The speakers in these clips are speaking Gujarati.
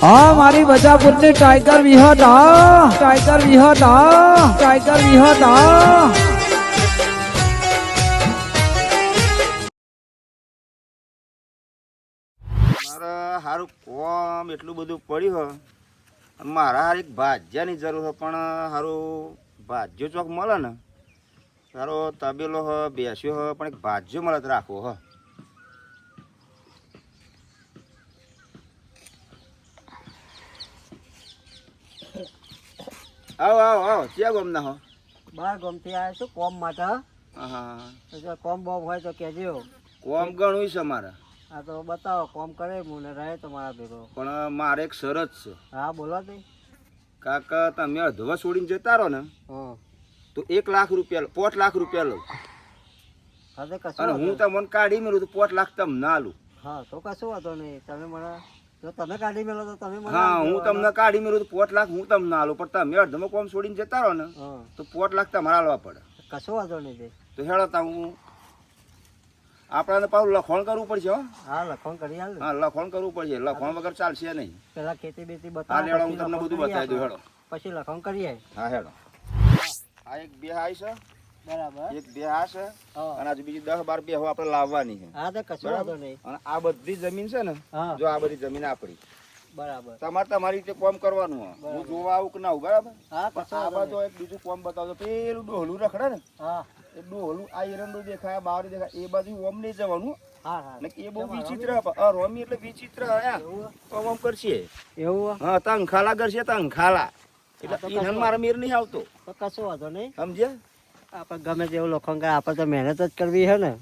હા, મારી બજાપુરની ટાઈગર વિહત હા. ટાઈગર વિહત હા. ટાઈગર વિહત હા. મારે સારું કોમ એટલું બધું પડ્યું હો. મારા હારે એક ભાજ્યાની જરૂર હોય પણ સારું ભાજ્યો ચોક મળે ને. સારો તબેલો હ, બેસ્યો હ, પણ એક ભાજ્યો મળે રાખવો હ. આવો આવો આવો. ક્યાં ગમના હો? બાર ગમતી આવ્યા છું કોમ માટે હા? જો કોમ બોમ હોય તો કહેજો. કોમ ઘણું છે મારા. હા તો બતાવો કોમ કરે હું ને રહે તમારા ભેગો. પણ મારે એક શરત છે. હા બોલો તે. કાકા તમે અધવા છોડીને જતા રહો ને તો એક લાખ રૂપિયા પોઠ લાખ રૂપિયા લઉં હા તો કશું અને હું તમને કાઢી મેળું તો પોઠ લાખ તમને ના લઉં હા તો કશું વાંધો નહીં. તમે મને જો તમે કાઢી મેલો તો તમે મને હા હું તમને કાઢી મેળું તો પોચ લાખ હું તમને આલું પણ તમે અડધમાં કોમ છોડીને જતા રહો ને તો પોચ લાખ તમારે આલવા પડે. કશો વાંધો નહીં તો હેડો તા હું આપણાને પાછું લખણ કરવું પડશે હો. હા લખણ કરી હાલ હા લખણ કરવું પડશે લખણ વગર ચાલશે નહીં. પેલા ખેતી બેતી હા બતાવો હેડો હું તમને બધું બતાવી દઉં હેડો. પછી લખણ કરીએ હા હેડો. આ એક બે છે. બરાબર. એક બે હા છે અને આજે બીજી દસ બાર બે આપણે લાવવાની છે. હા તો કશું વાંધો નહીં. અને આ બધી જમીન છે ને જો આ બધી જમીન આપણી. બરાબર. તમારે તમારી રીતે કોમ કરવાનું હું જોવા આવું કે ના આવું બરાબર? હા આ બાજુ એક બીજું કોમ બતાવજો. પેલું ડોહલું રખડે ને. હા. એ ડોહલું આ એરંડું દેખાય બાર દેખાય એ બાજુ ઓમ નહીં જવાનું. હા હા. એ બહુ વિચિત્ર. રોમી એટલે વિચિત્ર એવું? ઓમ કરશે. એવું? હા તંખાલા કરશે તંખાલા. એટલે મારા મેર નહીં આવતો. કશો વાંધો નહીં. સમજ્યા? આપણે ગમે તેવું લોખંડ આપણે તો મહેનત જ કરવી છે ને.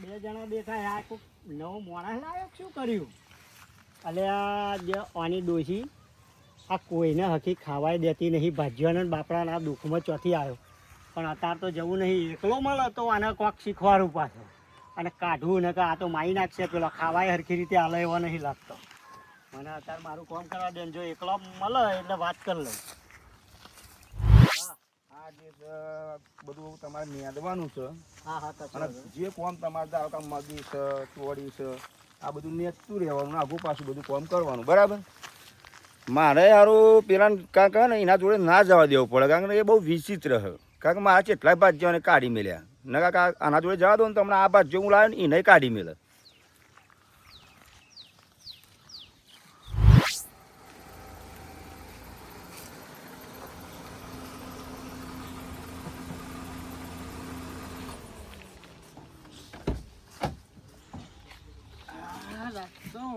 બે જણા દેખાય આ કોઈક નવો માણસ લાવ્યો શું કર્યું? અલે આ જે આની ડોશી, આ કોઈને હકી ખાવાય દેતી નહીં. ભાજ્યોને બાપડાના દુઃખમાં ચોથી આવ્યો. પણ અત્યારે તો જવું નહીં. એકલો મળે તો આને કોક શીખવાડું પાછું. અને કાઢવું ને કે આ તો મારી નાખશે. પેલો ખાવાય હરખી રીતે હાલે એવો નહીં લાગતો. મને અત્યારે મારું કામ કરવા દે જો એકલો મળે એટલે વાત કરી લઉં. આ જે બધું તમારે નેદવાનું છે. હા હા અને જે કોમ તમારે ધારો કે મગી છે ચોળી છે આ બધું નેચતું રહેવાનું આગું પાછું બધું કોમ કરવાનું બરાબર? મારે હારું પેલા કાંક ને એના જોડે ના જવા દેવું પડે કારણ કે એ બહુ વિચિત્ર છે. કારણ કે મારા કેટલાય ભાજ્યોને કાઢી મેળ્યા ને કાંક આના જોડે જવા દો ને તમને આ ભાજ્યો હું લાવ્યો ને એને કાઢી મેલે.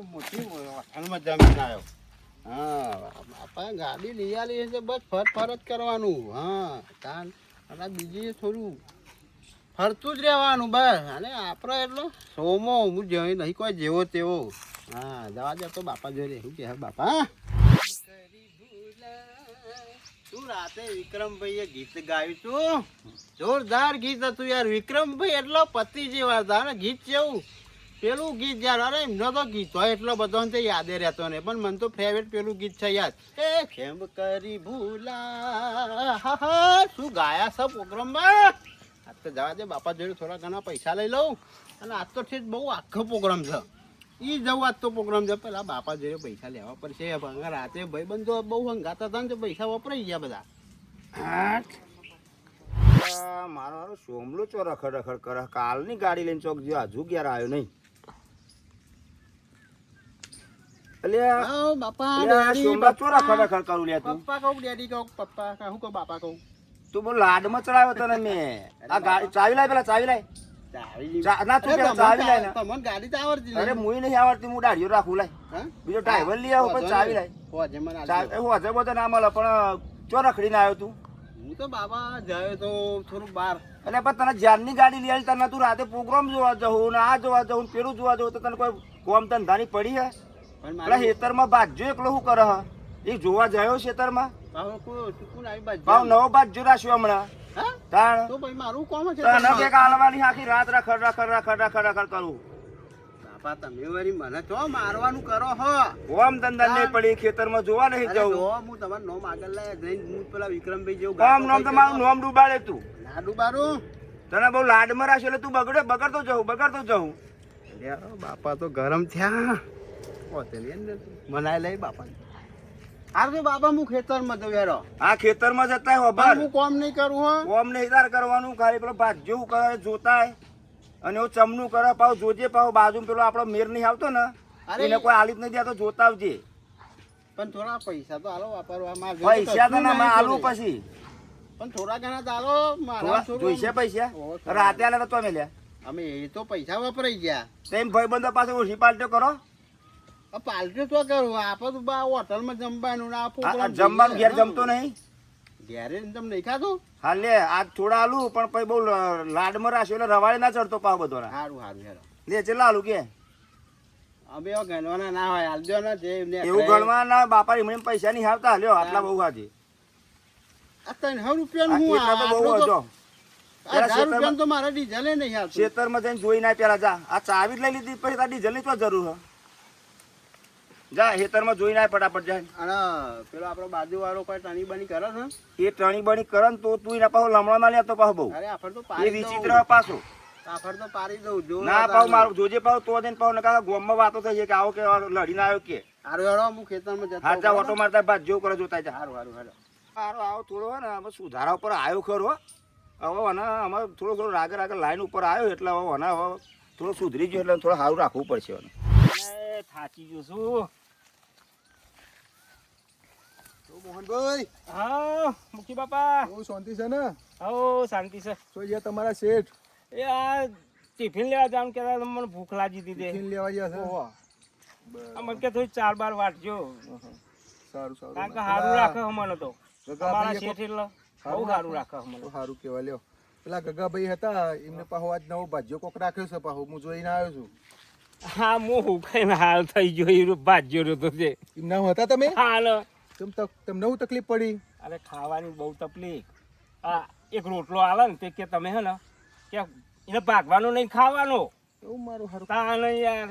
મોટી વાહનમાં જમીન આવ્યો. હા, બાપા, ગાડી લઈ આલી છે બસ ફર ફર કરવાનું. હા, તાન, અને બીજી થોડું ફરતું જ રહેવાનું, બસ. અને આપણે એટલો સોમો, હું જઈ નહીં, કોઈ જેવો તેવો. હા, જવા દે, તો બાપા જોઈ શું કહે બાપા? તું રાતે વિક્રમભાઈએ ગીત ગાયું તું જોરદાર ગીત હતું યાર. વિક્રમભાઈ એટલો પતિ જેવા હતા. ને ગીત જેવું પેલું ગીત યાર, અરે એમનો તો ગીત હોય, એટલો બધો તે યાદે રહેતો ને પણ મને તો ફેવરેટ પેલું ગીત છે યાદ. એ ખેમ કરી ભૂલા? શું ગાયા છે પ્રોગ્રામમાં? આજ તો જવા દે, બાપા જોડે થોડા ઘણા પૈસા લઈ લઉં. અને આજ તો ઠીક બહુ આખો પ્રોગ્રામ છે. એ જવું આજ તો પ્રોગ્રામ છે. પેલા બાપા જોડે પૈસા લેવા પડશે. રાતે ભાઈ બંધો બહુ હંગાતા હતા ને તો પૈસા વપરાઈ ગયા બધા. મારો હારો સોમલો ચો રખડ રખડ કરે. કાલની ગાડી લઈને ચોક જ્યો. હજુ ક્યારે આવ્યો નહીં. આવો બાપા કરું તું. પપ્પા કહું ડેડી કહું પપ્પા હું કહું બાપા કહું? તું બહુ લાડમાં ચડાવ્યો તને મેં. આ ગાડી ચાવી લાય પેલા ચાવી લાય. ના, તું પેલા ચાવી લાય તમને ગાડી તો આવડતી અરે મુઈ નહીં આવડતી હું દાઢીઓ રાખું લાય. બીજો ડ્રાઈવર લઈ આવો પણ ચાવી લાય. હોજે મને હોજે બધે ના મળે પણ ચો રખડીને આવ્યો તું. હું તો બાબા જાય તો થોડું બહાર. એટલે પણ તને જાનની ગાડી લઈ આવી તને તું રાતે પ્રોગ્રામ જોવા જવું ને આ જોવા જવું પેલું જોવા જવું તો તને કોઈ કોમ ધંધાની પડી હે? મારે ખેતરમાં ભાજ્યો એકલો શું કરે હે? એ જોવા જાયો ખેતરમાં? બાજુ ભાવ નવો ભાજ્યો રાખ્યો હમણાં. તાણ તો ભાઈ મારું કોમ છે તને કે કાલવાની આખી રાત રખડ રખડ રખડ રખડ રખડ કરું. બાપા તમે વળી મને ચો મારવાનું કરો હો. ધંધા નહીં પડી ખેતરમાં જોવા નહીં જવું. હું તમારું નોમ આગળ લઈ જઈને હું પેલા વિક્રમભાઈ જેવું કોમ નામ તો મારું નોમ ડૂબાડે તું. લાડુ બારું? તને બહુ લાડમાં રાખ્યો એટલે તું બગડે બગડતો જવું બગડતો જવું બાપા તો ગરમ થયા. ને લઈ બાપા હાર તો હું ખેતરમાં જઉં આ ખેતરમાં જતા હું કોમ નહીં કરું હો. કરવાનું ખાલી પેલો કરે જોતાય. અને ચમનું કરે પાવ જોજે પાવ બાજુ પેલો આપણો મેર નહીં આવતો ને એને કોઈ આલી જ નહીં દેતો જોતા આવજે પણ થોડા પૈસા તો વાપરવા પૈસા તો ના નહીં પછી. પણ થોડા ઘણા તો હાલો મારા જોઈશે પૈસા. રાતે આલે તો મેલ્યા અમે એ તો પૈસા વપરાઈ ગયા. તેમ ભાઈબંધો પાસે ઓછી પાલટો કરો. આ પાલટી તો કરું. આપણે તો બા હોટલમાં જમવાનું ને આ જમવાનું ઘેર જમતો નહીં? ઘેરે તમે નહીં ખાધું? હા લે આજ થોડા આલુ પણ પછી બહુ લાડમાં રાખ્યો એટલે રવાડે ના ચડતો પાવ બધો સારું સારું હેરો લે ચેલા આલુ કે? અમે એવા ગણવાના ના હોય હાલજો ને જે એવું ગણવાના બાપા એમને પૈસા નહીં આવતા હાલ્યો આટલા બહુ હાજી આ ત્રણ રૂપિયા હું આ બહુ હજો. તો- મારે ડીઝલે નહીં આવતું ખેતરમાં જઈને જોઈ ના પેલા જા. આ ચાવી જ લઈ લીધી પછી તાર ડીઝલની તો જરૂર હે. જા ખેતરમાં જોઈ ના ફટાફટ જાય. અને પેલો આપણો બાજુ વાળો કોઈ ટણી બની કરે છે? એ ટણી બની કરે ને તો તું એના પાછો લમણા માં લેતો પાછો બહુ. અરે આફર તો એ વિચિત્ર પાછો. આફર તો પાડી દઉં. જો ના પાવ મારું જોજે પાવ તો દઈને પાવ નકા ગોમમાં વાતો થઈ છે કે આવો કે લડીને આવ્યો કે. હારું હેડો હું ખેતરમાં જતો જા ઓટો મારતા બાદ જો કરે જોતા જા. હારું હારું હેડો હારો આવો થોડો હે ને આમાં સુધારા ઉપર આવ્યો ખરો. હવે અને અમાર થોડો થોડો રાગે રાગે લાઈન ઉપર આવ્યો એટલે હવે અને હવે થોડો સુધરી ગયો એટલે થોડું સારું રાખવું પડશે એ થાકી ગયો છું મોહનભાઈ હા મુખી બાપા બહુ શાંતિ છે ને હો શાંતિ છે તો જે તમારા શેઠ એ આ ટિફિન લેવા જવાનું કહેતા મને ભૂખ લાગી દીધી તે ટિફિન લેવા ગયા છે ઓહો. મને કે થોડી ચાર બાર વાટજો સારું સારું કારણ કે સારું રાખે અમને તો તમારા અમારા શેઠ એટલે બહુ સારું રાખે. અમને તો સારું કહેવાય લ્યો પેલા ગગાભાઈ હતા એમને પાહો આજ નવો ભાજ્યો કોક રાખ્યો છે પાહો હું જોઈને આવ્યો છું હા હું કઈ હાલ થઈ ગયો એ ભાજ્યો રહ્યો છે એમના હતા તમે? હાલ. તમ તક તમને હું તકલીફ પડી? અરે ખાવાની બહુ તકલીફ. આ એક રોટલો આવે ને તે કે તમે હે ને કે એને ભાગવાનો નહીં ખાવાનો. એવું મારું હરું. તા નહીં યાર.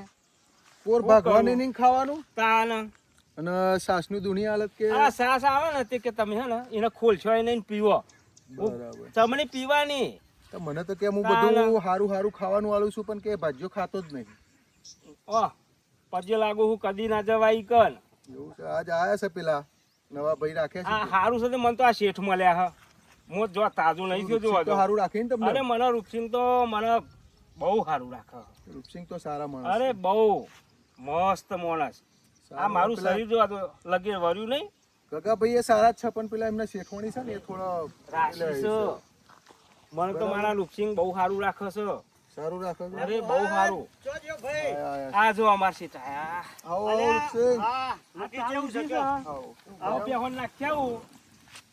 કોર ભાગવાની નહીં ખાવાનું? તાન અને સાસનું દુનિયા હાલત કે? આ સાસ આવે ને તે કે તમે હે ને એને ખોલશો નહીં પીવો. બરાબર. તમને પીવાની. મને તો કે હું બધું સારું સારું ખાવાનું વાળું છું પણ કે ભાજ્યો ખાતો જ નહીં. ઓહ પછી લાગુ હું કદી ના જવાય કન એવું છે? આજ આયા છે પેલા? નવા ભાઈ રાખ્યા આ છે સારું છે મને તો આ શેઠ મળ્યા હા. હું જો તાજું નહીં થયું જોવા તો દો. સારું રાખે અરે મને રૂપસિંહ તો મને બહુ સારું રાખે. રૂપસિંહ તો સારા માણસ અરે બહુ મસ્ત માણસ. આ મારું શરીર જો લગે વર્યું નહીં. ગગાભાઈ એ સારા જ છે પણ પેલા એમના શેઠવાણી છે ને એ થોડો રાશિ મને તો મારા રૂપસિંગ બહુ સારું રાખે છે. સારું રાખે છો? અરે બહુ સારું ભાઈ. આ જો અમાર સીતા આવો આવો હા કેવું છે કે આવો. આવો ના કેવું?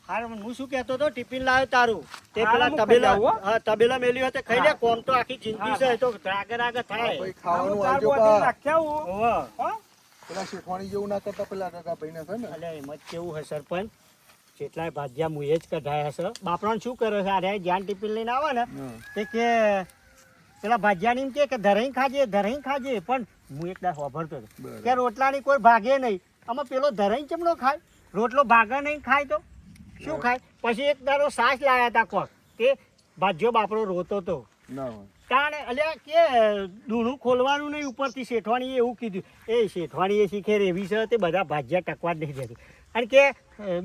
હાર હું શું કહેતો હતો? ટિફિન લાવ્યો તારું. તે પેલા તબેલા હા. તબેલા મેલ્યું હતું ખાઈ લે કોમ તો આખી જિંદગી છે તો આગળ આગળ થાય. ભાઈ ખાવાનું આવજો પા. પેલા શીખવાની જેવું ના કરતા પેલા ગગાભાઈ ને છે ને. અલ્યા એમ જ કેવું હે સરપંચ? જેટલાય ભાજ્યા મુએ જ કઢાયા છે બાપરાણ શું કરે છે? અરે જ્ઞાન ટિફિન લઈને આવે ને તે કે પેલા ભાજ્યાની એમ કે ધરાઈ ખાજે ધરાઈ ખાજે પણ હું એક દાડ વાપરતો હતો. કે રોટલાની કોઈ ભાગે નહીં. આમાં પેલો ધરાઈ ચમડો ખાય રોટલો ભાગે નહીં ખાય તો શું ખાય? પછી એક દારો સાસ લાયા હતા કોક તે ભાજ્યો બાપરો રોતો તો. ના હોય. તાણે અલ્યા કે દૂણું ખોલવાનું નહીં ઉપરથી શેઠવાણીએ એવું કીધું. એ શેઠવાણીએ શીખે રેવી છે તે બધા ભાજ્યા ટકવા જ નહીં દેતું. અને કે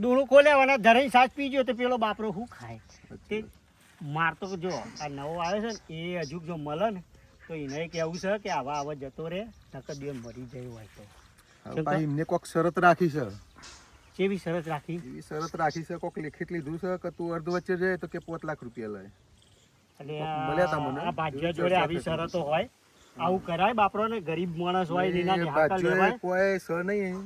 દૂણું ખોલ્યા અને ધરાઈ સાસ પીજો તો પેલો બાપરો શું ખાય? તે માર તો જો આ નવો આવે છે ને એ હજુ જો મળે ને તો એને કહેવું છે કે આવા આવા જતો રહે નકર બે મરી જાય હોય તો. એમને કોક શરત રાખી છે. કેવી શરત રાખી? એવી શરત રાખી છે કોક લેખિત લીધું છે કે તું અર્ધ વચ્ચે જાય તો કે પોત લાખ રૂપિયા લે એટલે. આ ભાજ્યા જોડે આવી શરતો હોય આવું કરાય બાપરો ને ગરીબ માણસ હોય એના કોઈ સ નહીં.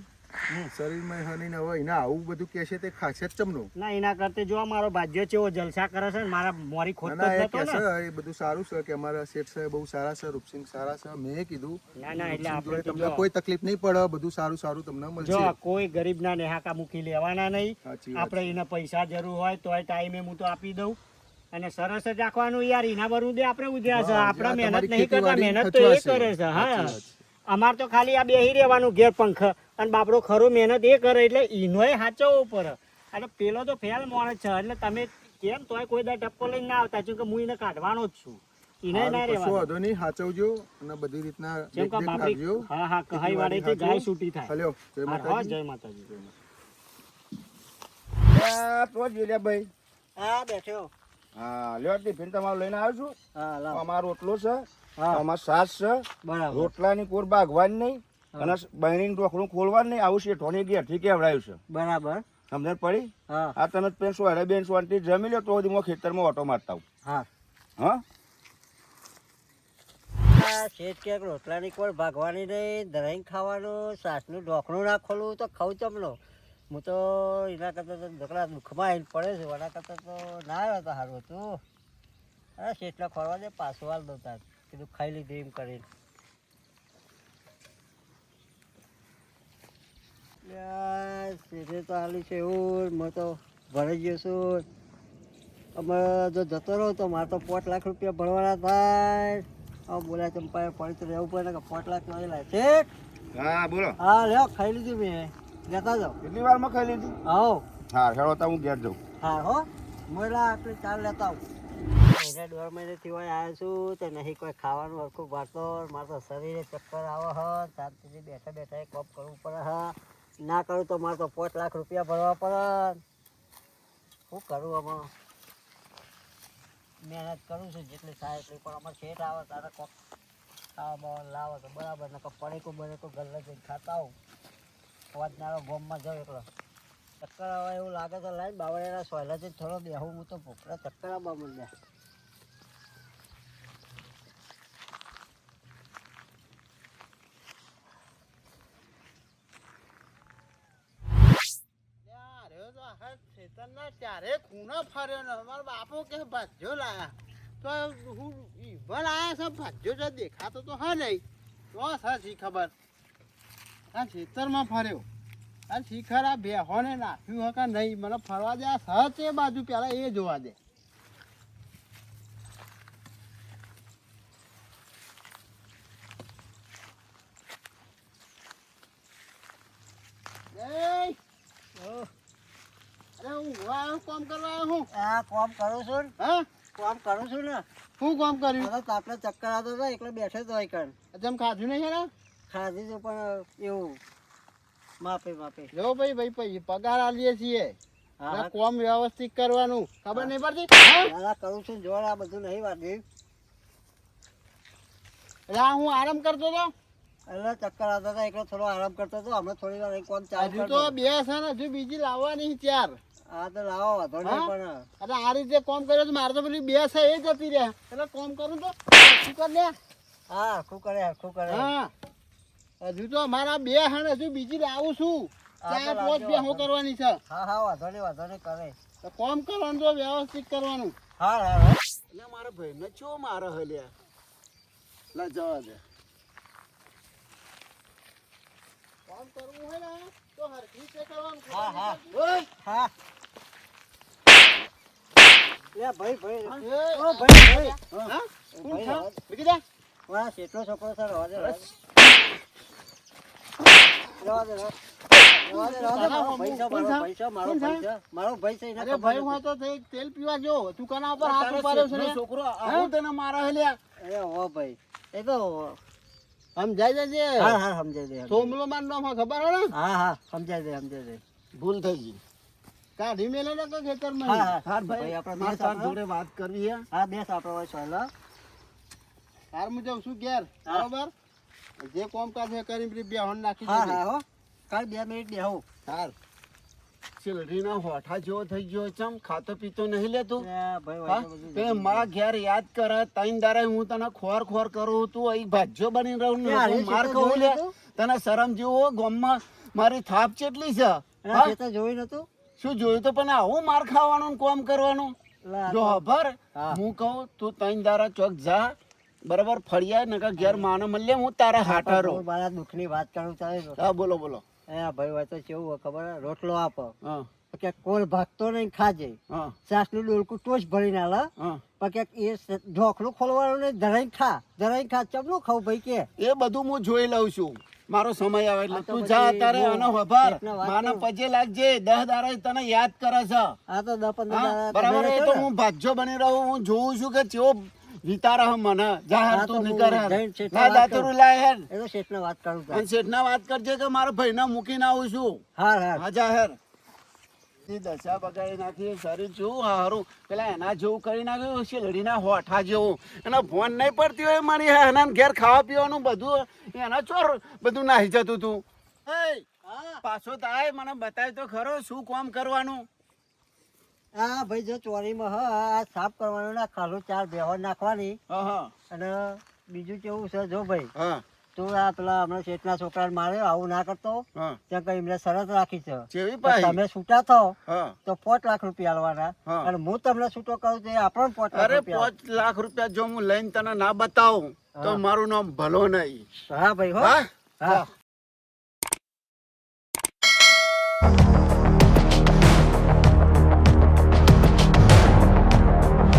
શરીરમાં હ હવે એના આવું બધું કે છે તે ખાશે ચમનું ના એના કરતે જો મારો ભાજ્ય છે જલસા કરે છે મારા મોરી ના, ખોટતો ના, જ એ નતો ને. એ બધું સારું છે કે અમારા શેઠ સાહેબ બહુ સારા છે રૂપસિંહ સારા છે મેં કીધું. ના ના એટલે આપણે તમને કોઈ તકલીફ નહીં પડે બધું સારું સારું તમને જો મળશે કોઈ ગરીબના નેહાકા મૂકી લેવાના નહીં આપણે એને પૈસા જરૂર હોય તોય ટાઈમે હું તો આપી દઉં. અને સરસ જ રાખવાનું યાર એના બરું દે આપણે ઉધ્યા છે આપણે મહેનત નહીં કરતા મહેનત તો એ કરે છે હા. અમારે અમાર તો ખાલી આ બેહી રહેવાનું ઘેર પંખ. અને બાપડો ખરો મહેનત એ કરે એટલે ઈનોય સાચવવો પડે અને પેલો તો ફેલ માણસ છે એટલે તમે કેમ તોય કોઈ દા ટપ્પો લઈને ના આવતા કે હું એને કાઢવાનો જ છું. એને ના રહેવા વાંધો નહીં સાચવજો અને બધી રીતના જેમ કે દેખ હા હા કહાઈ વાળે છે ગાય છૂટી થાય. હલ્યો જય હા, હા, માતાજી જય માતાજી. આ તો જ ભાઈ. હા બેઠો. હા લ્યો ટિફિન તમારું લઈને આવ્યો છું. હા અમારો રોટલો છે હા. અમાર સાસ છે. બરાબર. રોટલાની કોર બાગવાની નહીં. અને બહેણીનું ઢોકળું ખોલવાનું નહીં આવું શેઠોની ઘેરથી કેવડાયું છે. બરાબર. સમજણ પડી? હા. આ તમે પેન સોયડા બેન સોનથી જમી લો તો હું ખેતરમાં ઓટો મારતા હા. હા? આ શેઠ ક્યાંક રોટલાની કોળ ભાગવાની નહીં ધરાઈને ખાવાનું સાસનું ઢોકણું ના ખોલવું તો ખાવું ચમલો હું તો એના કરતાં તો ઢોકળા દુઃખમાં આવીને પડે છે એના કરતાં તો ના આવ્યો તો સારું હતું. અરે શેઠને ખોરવા દે પાછું હાલ દો તાર. કીધું ખાઈ લીધું એમ કરીને. યાર, તો હાલી છે એવું મેં તો ભરાઈ ગયો છું અમે જો જતો રહો તો મારે તો પાંચ લાખ રૂપિયા ભરવાના થાય. હવે બોલ્યા ચંપાએ પડી તો રહેવું પડે કે પાંચ લાખ નહીં છે હા બોલો. હા લ્યો ખાઈ લીધું મેં. લેતા જાઓ. કેટલી વારમાં ખાઈ લીધી? હા હા હેડો તો હું ઘેર જાઉં. હા હો. મોલા આટલી ચાલ લેતા આવું. મહિને દોઢ મહિનેથી હોય આવ્યો છું તો નહીં કોઈ ખાવાનું હરખું વાળતો મારે તો શરીરે ચક્કર આવે હ શાંતિથી બેઠા બેઠા કોપ કરવું પડે હ. ના કરું તો મારે તો પાંચ લાખ રૂપિયા ભરવા પડે. શું કરું આમાં? મહેનત કરું છું જેટલી થાય એટલી, પણ અમારે શેઠ આવે, તારે કોક ખાવા લાવે તો બરાબર ને પડે કો બને તો ગલ્લે જઈને ખાતા આવું. વાજનારો ગોમમાં જાઉં એકલો. ચક્કર આવે એવું લાગે તો લાઈ બાવળેલા સોયલા જઈને થોડો બેહું, હું તો ભૂખરા ચક્કર આવવા માંડ્યા યાર, એ તો આખા ખેતરના ખૂણા ફર્યો ને મારો બાપો કે ભાજ્યો લાયા. તો હું ઈવન આયા છે, ભાજ્યો છે, દેખાતો તો હા નહીં. તો સાચી ખબર? આ ખેતરમાં ફર્યો. આ શિખર આ બેહોને નાખ્યું હકા નહીં? મને ફરવા દે, આ સચ એ બાજુ, પેલા એ જોવા દે એય! ઓહ, અરે હું આવ્યો કામ કરવા આવ્યો હું? હા કોમ કરું છું ને. હા? કોમ કરું છું ને. શું કામ કર્યું? મને તો આપણે ચક્કર આવતો હતો એકલો બેઠો તો કણ જેમ ખાધું નહીં ને ખાધી છે પણ એવું માપે માપે. જો ભાઈ ભાઈ ભાઈ પગાર આલીએ છીએ. હા કોમ વ્યવસ્થિત કરવાનું. ખબર નહીં પડતી? હા? કરું છું જોર આ બધું નહીં વાગ્યું એટલે હું આરામ કરતો હતો? એટલે ચક્કર આવતા હતા એકલો થોડો આરામ કરતો હતો હમણાં થોડી વાર કોમ ચાલુ તો બે છે ને હજુ બીજી લાવવાની ચાર આ તો લાવો વાંધો નહીં પણ એટલે આ રીતે કોમ કર્યો તો મારે તો પેલી બે છે એ જતી રહે. એટલે કોમ કરું તો શું કર લે? હા હરખું કરે હરખું કરે? હા. હજુ તો મારા બે હણ હજુ બીજી લાવું છું. ચાર પાંચ બે હું કરવાની છે. હા હા વાંધો નહીં વાંધો નહીં કરે. તો કોમ કરવાનું તો વ્યવસ્થિત કરવાનું. હા હા હા એટલે મારા ભાઈને ચો મારે હલ્યા લા જવા દે. કામ કરવું હોય ને તો હરખી છે કરવાનું. હા, હા. હા. લે ભાઈ ભાઈ. ઓ ભાઈ ભાઈ. હા? કોણ ભાઈ છે? દે. વાહ છોકરો છે દે દે. દે દે દે ભાઈ છે ભાઈ છે ભાઈ છે? ભાઈ છે ભાઈ તેલ પીવા જો તું ઉપર છે? છોકરો તને મારા હલ્યા ભાઈ. એ તો સમજાય જજે. હા હા સમજાય દે દે. સોમલો માર નામ ખબર હે ને? હા હા સમજાઈ દે સમજાય દે ભૂલ થઈ ગઈ. કાઢી મેલે ને કે ખેતરમાં હા હા હાર ભાઈ આપણે માર બેસ જોડે વાત કરવી હે. હા બેસ આપણે હોય સોયલા હાર હું જાઉં છું ઘેર. બરોબર? જે કોમકાજ છે કરી બી બે હોન નાખી હા હા હો. કાલ બે મિનિટ બેહું. હાર સિલરીનો હોઠા જેવો થઈ ગયો ચમ ખાતો પીતો નહીં લેતું તો? માં ઘેર યાદ કરે તૈન દારે હું તને ખોર ખોર કરું તું અહીં ભાજ્યો બની રહું ને હું માર કહું લે તને શરમ જેવો ગામમાં મારી થાપ ચેટલી છે જોઈ જોયું નતું? શું જોયું તો પણ આવું માર ખાવાનું કોમ કરવાનું? જો ખબર હું. કહું તું તૈન દારા ચોક જા બરાબર ફળિયા નકર ઘેર માનો મળે હું તારા હાટારો હું મારા દુઃખની વાત કરું ચાલે હા બોલો બોલો. એ ભાઈ વાત તો કેવું હોય ખબર? રોટલો આપો. કે કોલ ભાગતો નહીં ખાજે. સાસનું ડોલકું ટોચ ભરીને આલે કે એ ઢોકળું ખોલવાનું નહીં ધરાઈ ખા ધરાઈ ખા ચમનું ખાવ ભાઈ કે? એ બધું હું જોઈ લઉં છું. મારો સમય આવે એટલે તું જા તારે આનો વાત માના પજે લાગજે. દહ દારા તને યાદ કરે છે. આ તો દહ પંદર બરાબર એ તો હું ભાજ્યો બની રહું. હું જોઉં છું કે ચેવો વિતાર હમ મને. જાહેર તો નીકળ. ના વાત કરું. લાય હે એ તો શેઠને વાત કરું. અને શેઠના વાત કરજે કે મારા ભાઈને મૂકીને આવું છું. હા હા જાહેર. એ દશા બગાડી નાખી. શરીર જેવું હારું. પેલા એના જેવું કરી નાખ્યું છે લડીના હોઠા જેવું. એના ફોન નહીં પડતી હોય મારી એના ઘેર ખાવા પીવાનું બધું. એના ચોર બધું નાહી જતું તું. પાછો થાય મને બતાવી તો ખરો શું કોમ કરવાનું? હા ભાઈ જો ચોરીમાં હ સાફ કરવાનું ના ખાલો ચાર બેહો નાખવાની. હા હા. અને બીજું કેવું છે જો ભાઈ હા. તું આ પેલા હમણાં શેઠના છોકરાને માર્યો આવું ના કરતો. ત્યાં કઈ એમને શરત રાખી છે. તમે છૂટા થો તો પાંચ લાખ રૂપિયા આલવાના. અને હું તમને છૂટો તો એ આપણને પાંચ લાખ અરે પાંચ લાખ રૂપિયા જો હું લઈને તને ના બતાવું તો મારું નામ ભલો નહીં. હા ભાઈ હા. હા.